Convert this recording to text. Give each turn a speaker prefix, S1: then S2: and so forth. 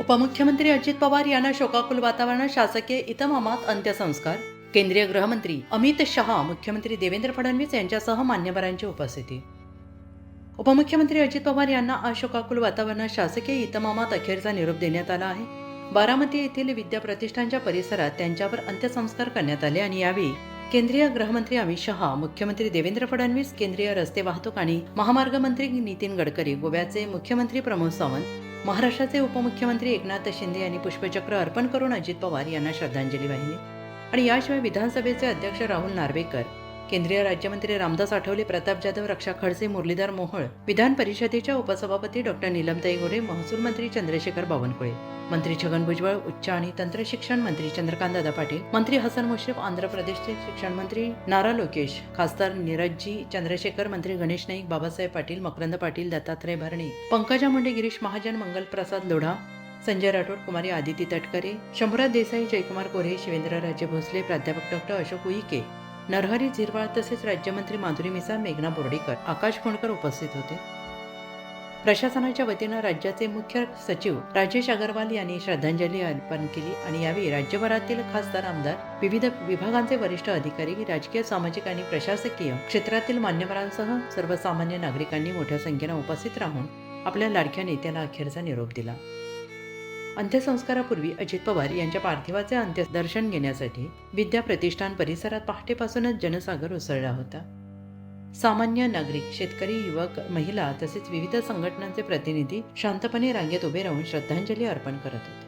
S1: उपमुख्यमंत्री अजित पवार यांना शोकाकुल वातावरणात शासकीय इतमामात अंत्यसंस्कार केंद्रीय गृहमंत्री अमित शहा मुख्यमंत्री देवेंद्र फडणवीस यांच्यासह मान्यवरांची उपस्थिती उपमुख्यमंत्री अजित पवार यांना आज शोकाकुल वातावरणात शासकीय इतमामात अखेरचा निरोप देण्यात आला आहे बारामती येथील विद्या प्रतिष्ठानच्या परिसरात त्यांच्यावर अंत्यसंस्कार करण्यात आले आणि यावेळी केंद्रीय गृहमंत्री अमित शहा मुख्यमंत्री देवेंद्र फडणवीस केंद्रीय रस्ते वाहतूक आणि महामार्ग मंत्री नितीन गडकरी गोव्याचे मुख्यमंत्री प्रमोद सावंत महाराष्ट्राचे उपमुख्यमंत्री एकनाथ शिंदे यांनी पुष्पचक्र अर्पण करून अजित पवार यांना श्रद्धांजली वाहिली आणि याशिवाय विधानसभेचे अध्यक्ष राहुल नार्वेकर केंद्रीय राज्यमंत्री रामदास आठवले प्रताप जाधव रक्षा खडसे मुरलीधर मोहोळ विधान परिषदेच्या उपसभापती डॉक्टर निलमताई गोरे महसूल मंत्री चंद्रशेखर बावनकुळे मंत्री छगन भुजबळ उच्च आणि तंत्र शिक्षण मंत्री दादा पाटील मंत्री हसन मुश्रीफ आंध्र प्रदेशचे शिक्षण मंत्री नारा लोकेश खासदार नीरजजी चंद्रशेखर मंत्री गणेश नाईक बाबासाहेब पाटील मकरंद पाटील दत्तात्रय भरणे पंकजा मुंडे गिरीश महाजन मंगल प्रसाद लोढा संजय राठोड कुमारी आदिती तटकरे शंभूराज देसाई जयकुमार कोरे राजे भोसले प्राध्यापक डॉक्टर अशोक उईके नरहरी झिरवाळ तसेच राज्यमंत्री माधुरी मिसा मेघना बोर्डीकर आकाश फोंडकर उपस्थित होते प्रशासनाच्या वतीनं राज्याचे मुख्य सचिव राजेश अगरवाल यांनी श्रद्धांजली अर्पण केली आणि यावेळी राज्यभरातील खासदार आमदार विविध विभागांचे वरिष्ठ अधिकारी राजकीय सामाजिक आणि प्रशासकीय क्षेत्रातील मान्यवरांसह सर्वसामान्य नागरिकांनी मोठ्या संख्येनं उपस्थित राहून आपल्या लाडक्या नेत्याला अखेरचा निरोप दिला अंत्यसंस्कारापूर्वी अजित पवार यांच्या पार्थिवाचे अंत्य घेण्यासाठी विद्या प्रतिष्ठान परिसरात पहाटेपासूनच जनसागर उसळला होता सामान्य नागरिक शेतकरी युवक महिला तसेच विविध संघटनांचे प्रतिनिधी शांतपणे रांगेत उभे राहून श्रद्धांजली अर्पण करत होते